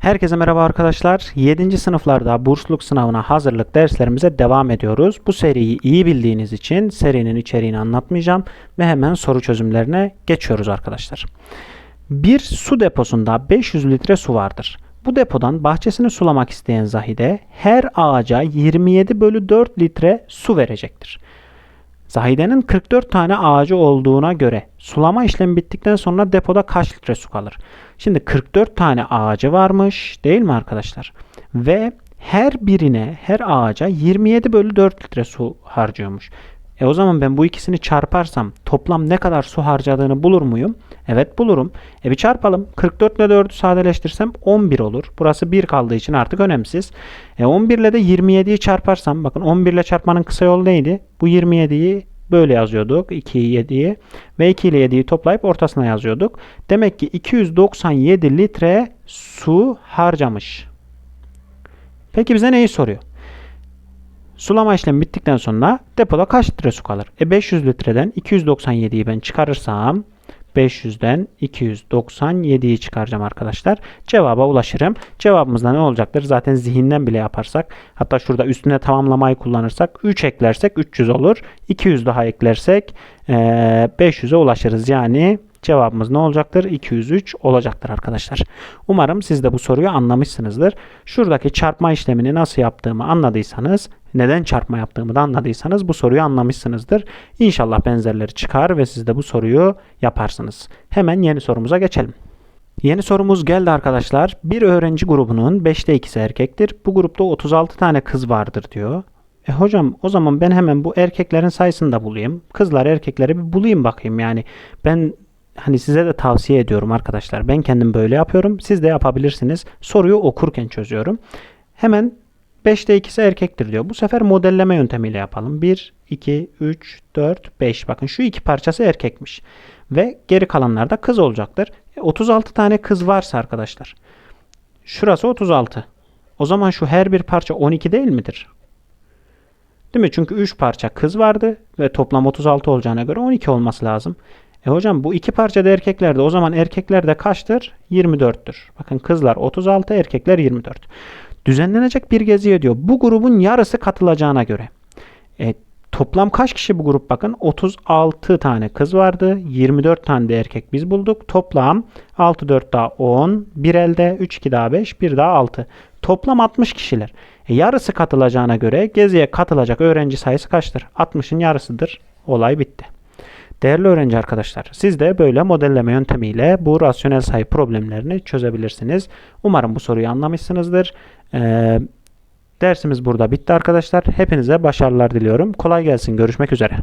Herkese merhaba arkadaşlar. 7. sınıflarda bursluluk sınavına hazırlık derslerimize devam ediyoruz. Bu seriyi iyi bildiğiniz için serinin içeriğini anlatmayacağım ve hemen soru çözümlerine geçiyoruz arkadaşlar. Bir su deposunda 500 litre su vardır. Bu depodan bahçesini sulamak isteyen Zahide her ağaca 27 bölü 4 litre su verecektir. Zahide'nin 44 tane ağacı olduğuna göre sulama işlemi bittikten sonra depoda kaç litre su kalır? Şimdi 44 tane ağacı varmış değil mi arkadaşlar? Ve her birine, her ağaca 27 bölü 4 litre su harcıyormuş. E o zaman ben bu ikisini çarparsam toplam ne kadar su harcadığını bulur muyum? Evet bulurum. E bir çarpalım. 44 ile 4'ü sadeleştirsem 11 olur. Burası 1 kaldığı için artık önemsiz. E 11 ile de 27'yi çarparsam bakın 11 ile çarpmanın kısa yolu neydi? Bu 27'yi böyle yazıyorduk. 2'yi 7'yi ve 2 ile 7'yi toplayıp ortasına yazıyorduk. Demek ki 297 litre su harcamış. Peki bize neyi soruyor? Sulama işlemi bittikten sonra depoda kaç litre su kalır? E 500 litreden 297'yi ben çıkarırsam 500'den 297'yi çıkaracağım arkadaşlar. Cevaba ulaşırım. Cevabımız da ne olacaktır? Zaten zihinden bile yaparsak hatta şurada üstüne tamamlamayı kullanırsak 3 eklersek 300 olur. 200 daha eklersek 500'e ulaşırız. Yani Cevabımız ne olacaktır? 203 olacaktır arkadaşlar. Umarım siz de bu soruyu anlamışsınızdır. Şuradaki çarpma işlemini nasıl yaptığımı anladıysanız, neden çarpma yaptığımı da anladıysanız bu soruyu anlamışsınızdır. İnşallah benzerleri çıkar ve siz de bu soruyu yaparsınız. Hemen yeni sorumuza geçelim. Yeni sorumuz geldi arkadaşlar. Bir öğrenci grubunun 5'te 2'si erkektir. Bu grupta 36 tane kız vardır diyor. E hocam o zaman ben hemen bu erkeklerin sayısını da bulayım. Kızlar erkekleri bir bulayım bakayım yani. Ben hani size de tavsiye ediyorum arkadaşlar. Ben kendim böyle yapıyorum. Siz de yapabilirsiniz. Soruyu okurken çözüyorum. Hemen 5'te 2'si erkektir diyor. Bu sefer modelleme yöntemiyle yapalım. 1, 2, 3, 4, 5. Bakın şu iki parçası erkekmiş. Ve geri kalanlar da kız olacaktır. 36 tane kız varsa arkadaşlar. Şurası 36. O zaman şu her bir parça 12 değil midir? Değil mi? Çünkü 3 parça kız vardı ve toplam 36 olacağına göre 12 olması lazım. E hocam bu iki parça da erkeklerde o zaman erkeklerde kaçtır? 24'tür. Bakın kızlar 36 erkekler 24. Düzenlenecek bir geziye diyor. Bu grubun yarısı katılacağına göre. E, toplam kaç kişi bu grup bakın? 36 tane kız vardı. 24 tane de erkek biz bulduk. Toplam 6 4 daha 10. 1 elde 3 2 daha 5. 1 daha 6. Toplam 60 kişiler. E, yarısı katılacağına göre geziye katılacak öğrenci sayısı kaçtır? 60'ın yarısıdır. Olay bitti. Değerli öğrenci arkadaşlar, siz de böyle modelleme yöntemiyle bu rasyonel sayı problemlerini çözebilirsiniz. Umarım bu soruyu anlamışsınızdır. Ee, dersimiz burada bitti arkadaşlar. Hepinize başarılar diliyorum. Kolay gelsin. Görüşmek üzere.